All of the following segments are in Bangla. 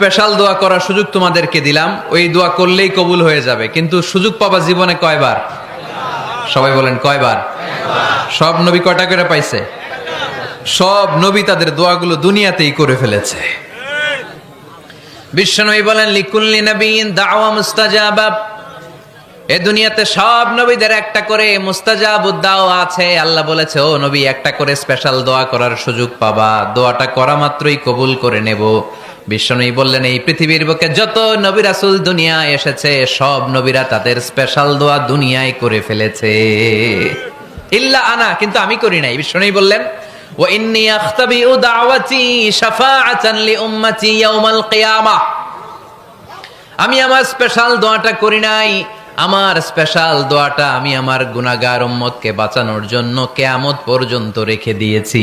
স্পেশাল দোয়া করার সুযোগ তোমাদেরকে দিলাম। ওই দোয়া করলেই কবুল হয়ে যাবে। কিন্তু সুযোগ পাবা জীবনে কয়বার? সবাই বলেন, কয়বার? সব নবী কয়টা করে পাইছে? সব নবী তাদের দোয়াগুলো দুনিয়াতেই করে ফেলেছে। বিশ্বনবী বলেন, লিকুল্লি নবীন দাওয়া মুস্তাজাবা। এ দুনিয়াতে সব নবীদের একটা করে মুস্তাজাব দাও আছে। আল্লাহ বলেছে, ও নবী, একটা করে স্পেশাল দোয়া করার সুযোগ পাবা। দোয়াটা করা মাত্রই কবুল করে নেব। বিশ্বনবী বললেন, এই পৃথিবীর বুকে যত নবী রাসূল এসেছে, সব নবীরা তাদের স্পেশাল দোয়া দুনিয়ায় করে ফেলেছে। ইল্লা আনা, কিন্তু আমি করি নাই। বিশ্বনবী বললেন ও ইন্নী লি উম্মতি ইয়াউমাল আমি আমার স্পেশাল দোয়াটা করি নাই। আমার স্পেশাল দোয়াটা আমি আমার গুনাগার উম্মতকে বাঁচানোর জন্য কেয়ামত পর্যন্ত রেখে দিয়েছি।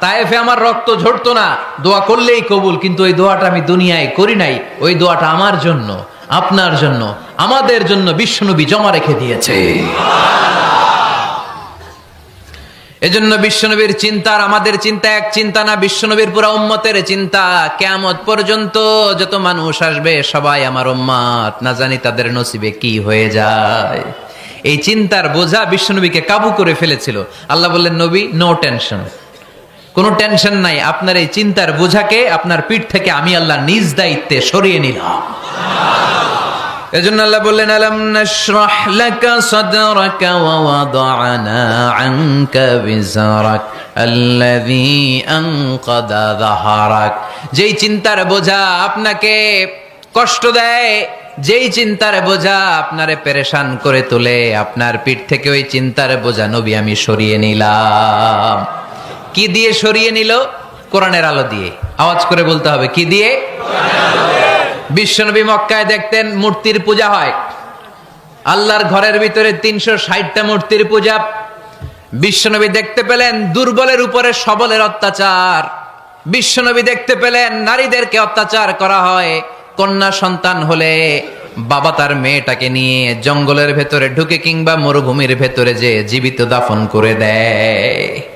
তায়েফে আমার রক্ত ঝরতো না। দোয়া করলেই কবুল, কিন্তু ওই দোয়াটা আমি দুনিয়ায় করি নাই। ওই দোয়াটা আমার জন্য, আপনার জন্য, আমাদের জন্য বিশ্বনবী জমা রেখে দিয়েছে। এজন্য বিশ্বনবীর চিন্তার আমাদের চিন্তা এক চিন্তা না, বিশ্বনবীর পুরা উম্মতের চিন্তা। কেমত পর্যন্ত যত মানুষ আসবে, সবাই আমার উম্মাত না জানি তাদের নসিবে কি হয়ে যায়। এই চিন্তার বোঝা বিশ্বনবীকে কাবু করে ফেলেছিল। আল্লাহ বললেন, নবী নো টেনশন কোনো টেনশন নাই, আপনার এই চিন্তার বোঝাকে আপনার পিঠ থেকে আমি আল্লাহ নিজ দায়িত্বে সরিয়ে নিলাম। এজন্য আল্লাহ বললেন, আলাম নাশরাহ লাকা সাদরাকা ওয়া ওয়াদানা আনকা বিজারাক আল্লাযী আনকাদা যাহারাক। যেই চিন্তার বোঝা আপনাকে কষ্ট দেয়, যেই চিন্তার বোঝা আপনারে পেরেশান করে তোলে, আপনার পিঠ থেকে ওই চিন্তার বোঝা নবী আমি সরিয়ে নিলাম। কি দিয়ে সরিয়ে নিল? কোরআনের আলো দিয়ে। আওয়াজ করে বলতে হবে, কি দিয়ে? বিশ্বনবী মক্কায় দেখতেন মূর্তির পূজা হয়। আল্লাহর ঘরের ভিতরে তিনশো ষাটটা মূর্তির পূজা। বিশ্বনবী দেখতে পেলেন দুর্বলের উপরে সবলের অত্যাচার। বিশ্বনবী দেখতে পেলেন নারীদেরকে অত্যাচার করা হয়। কন্যা সন্তান হলে বাবা তার মেয়েটাকে নিয়ে জঙ্গলের ভেতরে ঢুকে কিংবা মরুভূমির ভেতরে যে জীবিত দাফন করে দেয়।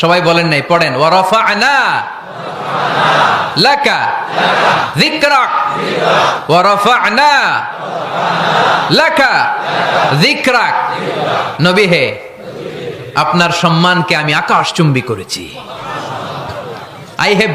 সবাই বলেন নাই, পড়েন ওয়ারফা আনা লাকা যিকরাক ওয়ারফা আনা লাকা যিকরাক। নবী হে, আপনার সম্মানকে আমি আকাশ চুম্বি করেছি। I have